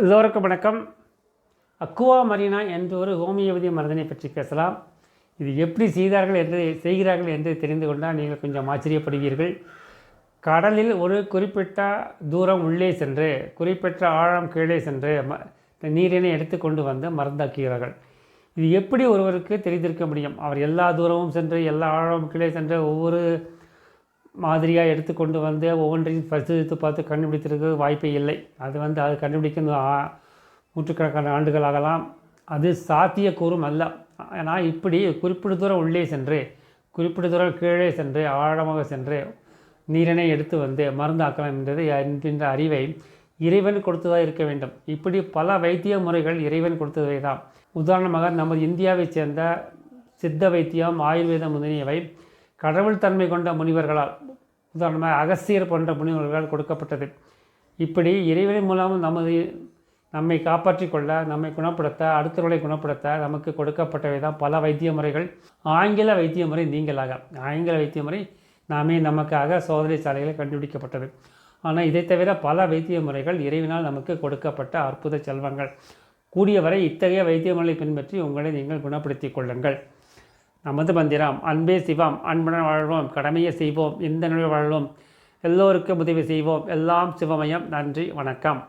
எல்லோருக்கும் வணக்கம். Aqua Marina என்ற ஒரு ஹோமியோபதி மருந்தினை பற்றி பேசலாம். இது எப்படி செய்தார்கள் என்று செய்கிறார்கள் என்று தெரிந்து கொண்டால் நீங்கள் கொஞ்சம் ஆச்சரியப்படுவீர்கள். கடலில் ஒரு குறிப்பிட்ட தூரம் உள்ளே சென்று குறிப்பிட்ட ஆழம் கீழே சென்று ம நீரினை எடுத்துக்கொண்டு வந்து மருந்தாக்குகிறார்கள். இது எப்படி ஒருவருக்கு தெரிந்திருக்க முடியும்? அவர் எல்லா தூரமும் சென்று எல்லா ஆழமும் கீழே சென்று ஒவ்வொரு மாதிரியாக எடுத்துக்கொண்டு வந்து ஒவ்வொன்றையும் பரிசோதித்து பார்த்து கண்டுபிடித்திருக்க வாய்ப்பே இல்லை. அது வந்து அது கண்டுபிடிக்க நூற்றுக்கணக்கான ஆண்டுகள் ஆகலாம் அது சாத்தியக்கூறும் அல்ல. ஆனால் இப்படி குறிப்பிட்ட தூரம் உள்ளே சென்று குறிப்பிட்ட தூரம் கீழே சென்று ஆழமாக சென்று நீரினை எடுத்து வந்து மருந்தாக்கலாம் என்றது என்கின்ற அறிவை இறைவன் கொடுத்ததாக இருக்க வேண்டும். இப்படி பல வைத்திய முறைகள் இறைவன் கொடுத்தவை தான். உதாரணமாக நமது இந்தியாவைச் சேர்ந்த சித்த வைத்தியம் ஆயுர்வேதம் முதலியவை கடவுள் தன்மை கொண்ட முனிவர்களால் உதாரணமாக அகஸ்தியர் போன்ற முனிவர்களால் கொடுக்கப்பட்டது. இப்படி இறைவனின் மூலம் நமது நம்மை காப்பாற்றிக் கொள்ள நம்மை குணப்படுத்த அடுத்தவர்களை குணப்படுத்த நமக்கு கொடுக்கப்பட்டவை தான் பல வைத்திய முறைகள். ஆங்கில வைத்திய முறை நீங்களாக. ஆங்கில வைத்திய முறை நாமே நமக்காக சோதனை சாலைகளில் கண்டுபிடிக்கப்பட்டது. ஆனால் இதை தவிர பல வைத்திய முறைகள் இறைவினால் நமக்கு கொடுக்கப்பட்ட அற்புத செல்வங்கள். கூடியவரை இத்தகைய வைத்திய முறையை பின்பற்றி உங்களை நீங்கள் குணப்படுத்திக் கொள்ளுங்கள். நமது மந்திரம் அன்பே சிவம் அன்புடன் வாழ்வோம் கடமையை செய்வோம் இந்த நிலை வாழ்வோம் எல்லோருக்கும் உதவி செய்வோம். எல்லாம் சிவமயம். நன்றி வணக்கம்.